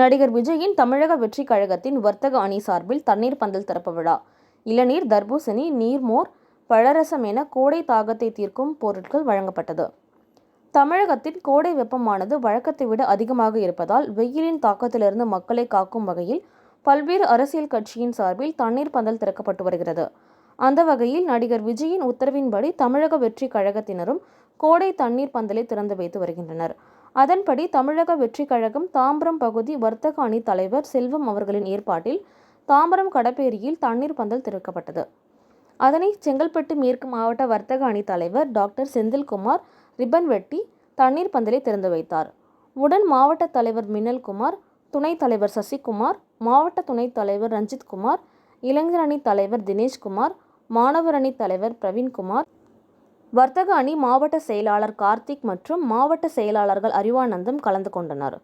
நடிகர் விஜயின் தமிழக வெற்றி கழகத்தின் வர்த்தக அணி சார்பில் தண்ணீர் பந்தல் திறப்பு விழா. இளநீர் தர்பூசணி நீர்மோர் பழரசம் என கோடை தாகத்தை தீர்க்கும் பொருட்கள் வழங்கப்பட்டது. தமிழகத்தில் கோடை வெப்பமானது வழக்கத்தை விட அதிகமாக இருப்பதால் வெயிலின் தாக்கத்திலிருந்து மக்களை காக்கும் வகையில் பல்வேறு அரசியல் கட்சியின் சார்பில் தண்ணீர் பந்தல் திறக்கப்பட்டு வருகிறது. அந்த வகையில் நடிகர் விஜயின் உத்தரவின்படி தமிழக வெற்றி கழகத்தினரும் கோடை தண்ணீர் பந்தலை திறந்து வைத்து வருகின்றனர். அதன்படி தமிழக வெற்றி கழகம் தாம்பரம் பகுதி வர்த்தக அணி தலைவர் செல்வம் அவர்களின் ஏற்பாட்டில் தாம்பரம் கடப்பேரியில் தண்ணீர் பந்தல் திறக்கப்பட்டது. அதனை செங்கல்பட்டு மேற்கு மாவட்ட வர்த்தக அணி தலைவர் டாக்டர் செந்தில்குமார் ரிப்பன் வெட்டி தண்ணீர் பந்தலை திறந்து வைத்தார். உடன் மாவட்ட தலைவர் மின்னல்குமார் துணைத் தலைவர் சசிகுமார் மாவட்ட துணைத் தலைவர் ரஞ்சித்குமார் இளைஞர் அணி தலைவர் தினேஷ்குமார் மாணவர் அணி தலைவர் பிரவீன்குமார் வர்த்தக அணி மாவட்ட செயலாளர் கார்த்திக் மற்றும் மாவட்ட செயலாளர்கள் அறிவானந்தம் கலந்து கொண்டனர்.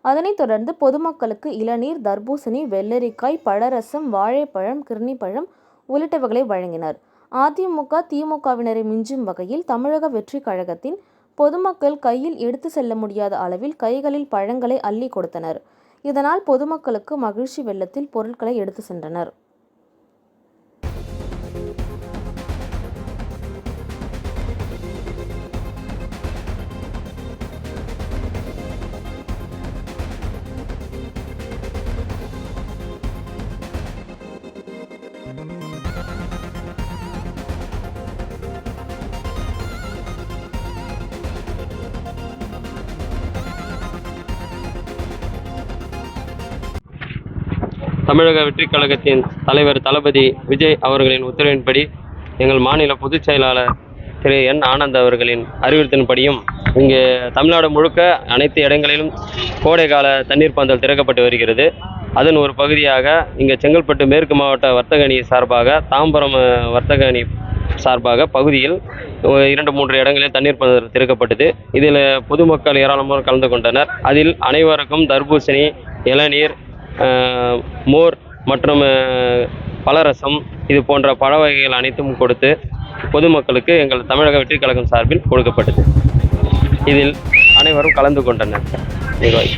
அதனைத் தொடர்ந்து பொதுமக்களுக்கு இளநீர் தர்பூசணி வெள்ளரிக்காய் பழரசம் வாழைப்பழம் கிர்னிப்பழம் உள்ளிட்டவைகளை வழங்கினர். அதிமுக திமுகவினரை மிஞ்சும் வகையில் தமிழக வெற்றி கழகத்தின் பொதுமக்கள் கையில் எடுத்து செல்ல முடியாத அளவில் கைகளில் பழங்களை அள்ளி கொடுத்தனர். இதனால் பொதுமக்களுக்கு மகிழ்ச்சி வெள்ளத்தில் பொருட்களை எடுத்து சென்றனர். தமிழக வெற்றிக் கழகத்தின் தலைவர் தளபதி விஜய் அவர்களின் உத்தரவின்படி எங்கள் மாநில பொதுச் செயலாளர் திரு என் ஆனந்த் அவர்களின் அறிவுறுத்தின்படியும் இங்கே தமிழ்நாடு முழுக்க அனைத்து இடங்களிலும் கோடைக்கால தண்ணீர் பந்தல் திறக்கப்பட்டு வருகிறது. அதன் ஒரு பகுதியாக இங்கே செங்கல்பட்டு மேற்கு மாவட்ட வர்த்தக அணி சார்பாக தாம்பரம் வர்த்தக அணி சார்பாக பகுதியில் இரண்டு மூன்று இடங்களில் தண்ணீர் பந்தல் திறக்கப்பட்டது. இதில் பொதுமக்கள் ஏராளமாக கலந்து கொண்டனர். அதில் அனைவருக்கும் தர்பூசணி இளநீர் மோர் மற்றும் பழரசம் இது போன்ற பழ வகைகள் அனைத்தும் கொடுத்து பொதுமக்களுக்கு எங்கள் தமிழக வெற்றி கழகம் சார்பில் கொடுக்கப்பட்டது. இதில் அனைவரும் கலந்து கொண்டனர். நிர்வாகி